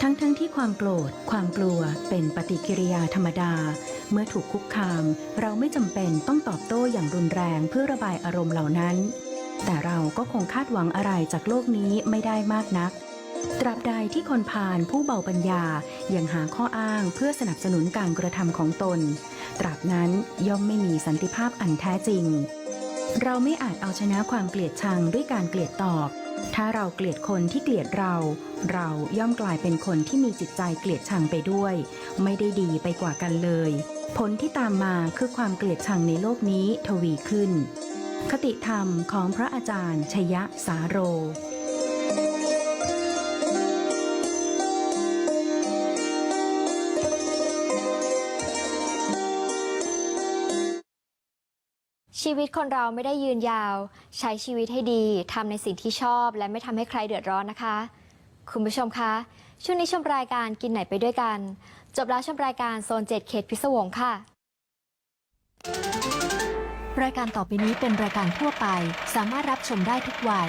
ทั้งๆทที่ความโกรธ ความกลัวเป็นปฏิกิริยาธรรมดา เมื่อถูกคุกคาม เราไม่จำเป็นต้องตอบโต้อย่างรุนแรงเพื่อระบายอารมณ์เหล่านั้น แต่เราก็คงคาดหวังอะไรจากโลกนี้ไม่ได้มากนัก ตราบใดที่คนพาลผู้เบาปัญญายังหาข้ออ้างเพื่อสนับสนุนการกระทำของตน ตราบนั้นย่อมไม่มีสันติภาพอันแท้จริง เราไม่อาจเอาชนะความเกลียดชังด้วยการเกลียดตอบ ถ้าเราเกลียดคนที่เกลียดเรา เราย่อมกลายเป็นคนที่มีจิตใจเกลียดชังไปด้วย ไม่ได้ดีไปกว่ากันเลย ผลที่ตามมาคือความเกลียดชังในโลกนี้ทวีขึ้น คติธรรมของพระอาจารย์ชยะสาโร ชีวิตคนเราไม่ได้ยืนยาว ใช้ชีวิตให้ดีทำในสิ่งที่ชอบ และไม่ทำให้ใครเดือดร้อนนะคะ คุณผู้ชมคะช่วงนี้ชมรายการกินไหนไปด้วยกัน จบแล้วชมรายการโซนเจ็ดเขตพิศวงค่ะ รายการต่อไปนี้เป็นรายการทั่วไป สามารถรับชมได้ทุกวัย